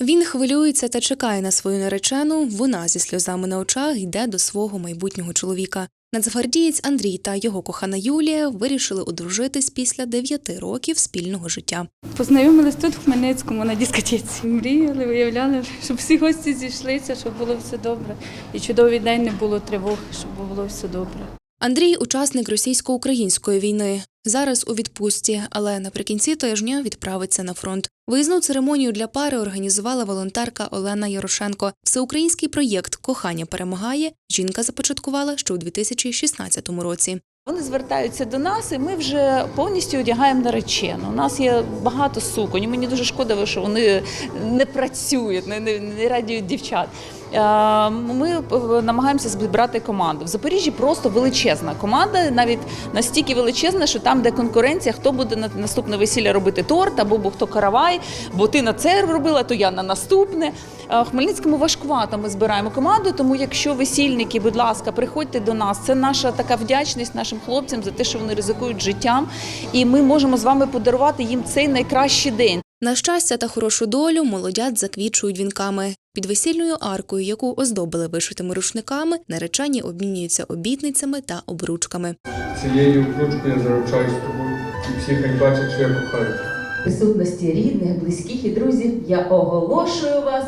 Він хвилюється та чекає на свою наречену. Вона зі сльозами на очах йде до свого майбутнього чоловіка. Нацгвардієць Андрій та його кохана Юлія вирішили одружитись після дев'яти років спільного життя. Познайомились тут, в Хмельницькому, на дискотеці. Мріяли, уявляли, щоб всі гості зійшлися, щоб було все добре. І чудовий день не було тривог, щоб було все добре. Андрій учасник російсько-української війни. Зараз у відпустці, але наприкінці тижня відправиться на фронт. Виїзну церемонію для пари організувала волонтерка Олена Ярошенко. Всеукраїнський проєкт Кохання перемагає. Жінка започаткувала ще у 2016 році. Вони звертаються до нас, і ми вже повністю одягаємо наречену. У нас є багато суконь. Мені дуже шкода, що вони не працюють, не, не, не радіють дівчат. Е, Ми е, намагаємося збирати команду. В Запоріжжі просто величезна команда, навіть настільки величезна, що там, де конкуренція, хто буде на наступне весілля робити торт, або бо хто каравай, бо ти на це робила, то я на наступне. Е, В Хмельницькому важкувато ми збираємо команду, тому якщо весільники, будь ласка, приходьте до нас. Це наша така вдячність нашим хлопцям за те, що вони ризикують життям, і ми можемо з вами подарувати їм цей найкращий день. На щастя та хорошу долю молодят заквічують вінками. Під весільною аркою, яку оздобили вишитими рушниками, наречені обмінюються обітницями та обручками. Цією обручкою я заручаюсь тобою, і всі хай бачать, що я кохаю. В присутності рідних, близьких і друзів я оголошую вас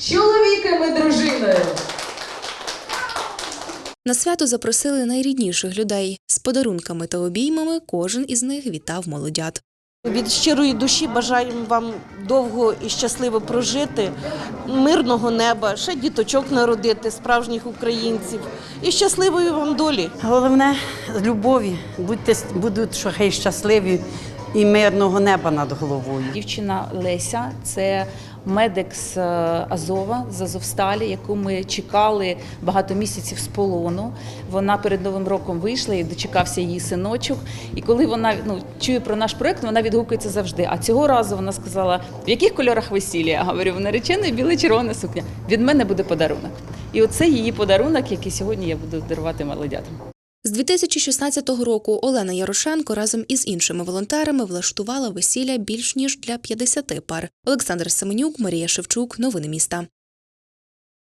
чоловіком і дружиною. На свято запросили найрідніших людей. З подарунками та обіймами кожен із них вітав молодят. Від щирої душі бажаємо вам довго і щасливо прожити, мирного неба, ще діточок народити, справжніх українців і щасливої вам долі. Головне любові. Будьте будуть що хай щасливі і мирного неба над головою. Дівчина Леся це медик з е, Азова з Азовсталі, яку ми чекали багато місяців з полону. Вона перед новим роком вийшла і дочекався її синочок. І коли вона ну, чує про наш проект, вона відгукується завжди. А цього разу вона сказала: в яких кольорах весілля? Я говорю, в нареченої біле червона сукня. Від мене буде подарунок. І оце її подарунок, який сьогодні я буду дарувати молодятам. З 2016 року Олена Ярошенко разом із іншими волонтерами влаштувала весілля більш ніж для 50 пар. Олександр Семенюк, Марія Шевчук. Новини міста.